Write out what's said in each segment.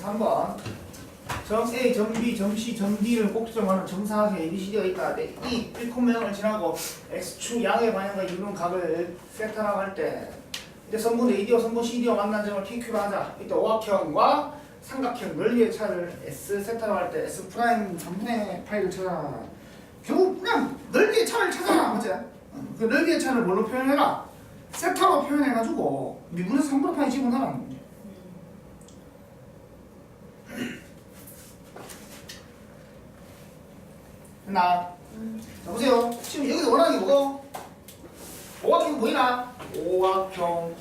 3번 정 A, 정 B, 정 C, 정 D를 꼭지점하는 정사각형 ABCD가 있다. 네, 이 1콤명을 지나고 X축 양의 방향과 이루는 각을 세타라고 할 때 이제 선분 AD와 선분 CD와 만난 점을 PQ로 하자. 이때 오각형과 삼각형 넓이의 차를 S 세타라고 할 때 S 프라임 3분의 파이를 찾아. 결국 그냥 넓이의 차를 찾아라. 맞지? 그 넓이의 차를 뭘로 표현해라? 세타로 표현해가지고 미분에서 3분의 파이 집어넣으라는 거지. 됐나? 자 보세요. 지금 여기서 원하는 게 뭐고? 오각형 보이나? 오각형.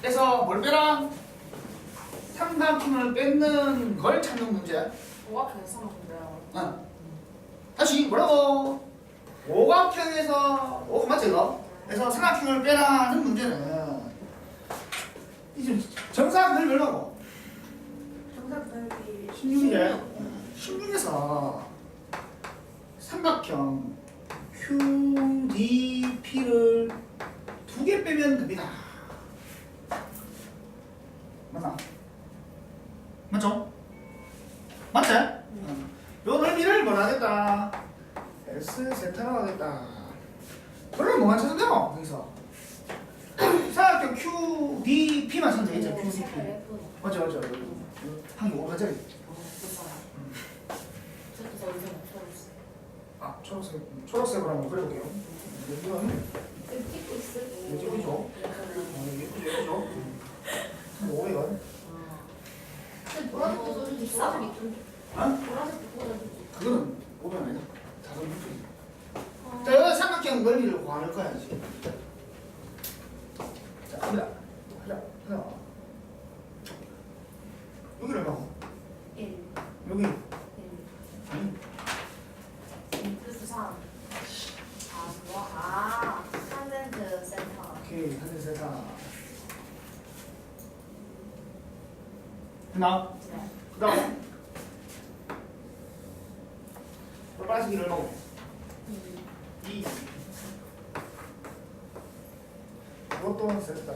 그래서 뭘 빼라? 삼각형을 뺏는 걸 찾는 문제. 오각형에서. 어. 다시 뭐라고? 오각형에서 오 맞지 이거? 그래서 삼각형을 빼라는 문제는 이제 정사각형을? 정답 넓이 16이래. 16에서 삼각형 QDP를 두 개 빼면 됩니다. 맞나? 맞죠? 맞지? 응. 요 넓이를 뭐라 하겠다? S 세타라고 하겠다. 그러면 뭐만 찾으면 돼요? 여기서 삼각형 QDP만 찾으면 되겠죠? QDP. 맞죠, 맞죠. 한개 오가짜리. 아, 초록색, 초록색으로 한번 그려볼게요. 이거는 찍고 있을 예쁘죠? 어, 예쁘죠, 예쁘죠? 한 500원. 보라색도 좀 비싸. 아? 보라색도 보라색. 그거는 500원 아니다. 자, 여기 삼각형 넓이를 구하는 거야, 이제. 자, 갑니다. 하자, 하자. 여기를 봐. 1, 여기. 1, 아니, 플러스 3. 아, 그거? 아, 탄젠트 센터. 오케이, 하늘 세다. 네. 그 다음. 빨간색이 얼마고? 2. 이것도 셌다.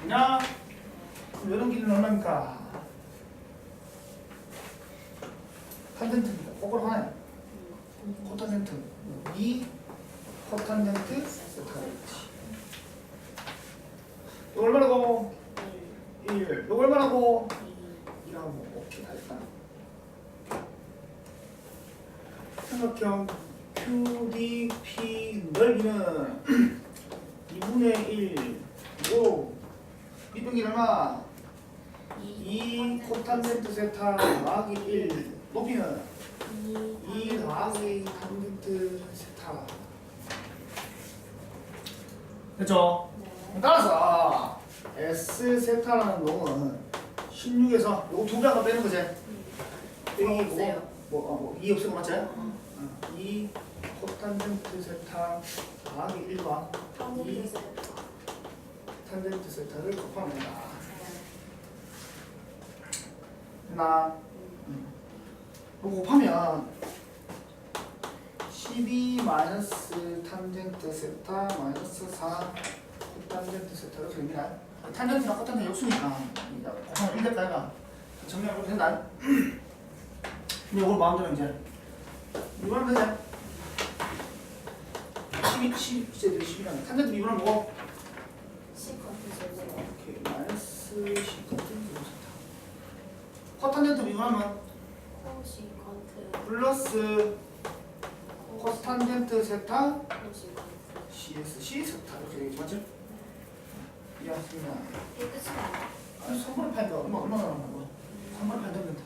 그냥 그럼 이런 길이는 얼마입니까? 탄젠트입니다. 거꾸로 하나요. 코탄젠트 2 코탄젠트 세타 이거 얼마라고? 1 이거 얼마라고? 2라고 오케이 다 됐다 삼각형 QDP 넓이는 2분의 1 이거 밑변기 얼마? 2 코탄젠트 세타 더하기 1 높이는 2 더하기 탄젠트 세타 됐죠? 따라서 S 세타라는 놈은 16에서 요거 두 배가 빼는 거지 여기 없어요. 뭐, 어, 뭐, 2 없으면 맞지? 어, 2 코탄젠트 세타 더하기 1과 탄젠트 센터. 탄젠트 세타를 곱하면 된다 나 이거 곱하면 12 마이너스 탄젠트 세타 마이너스 4 코탄젠트 세타로 됩니다. 탄젠트랑 코탄젠트 역수니까 곱하면 1 됐다가 정리하면 그렇게 된다. 근데 이걸 마음대로 이제 이거는 되지? 12, 12, 이제 12랑 탄젠트 미분은 뭐고? 시컨트 제곱. 오케이 마이너스 10 코탄젠트 미분하면. 플러스 코탄젠트 세타 코시컨트. CSC 세타 이렇게 되겠지 맞지? 이게 끝이야. 아니 3번을 팔니까 얼마 얼마나 나오는 거야? 3번을 팔면 된다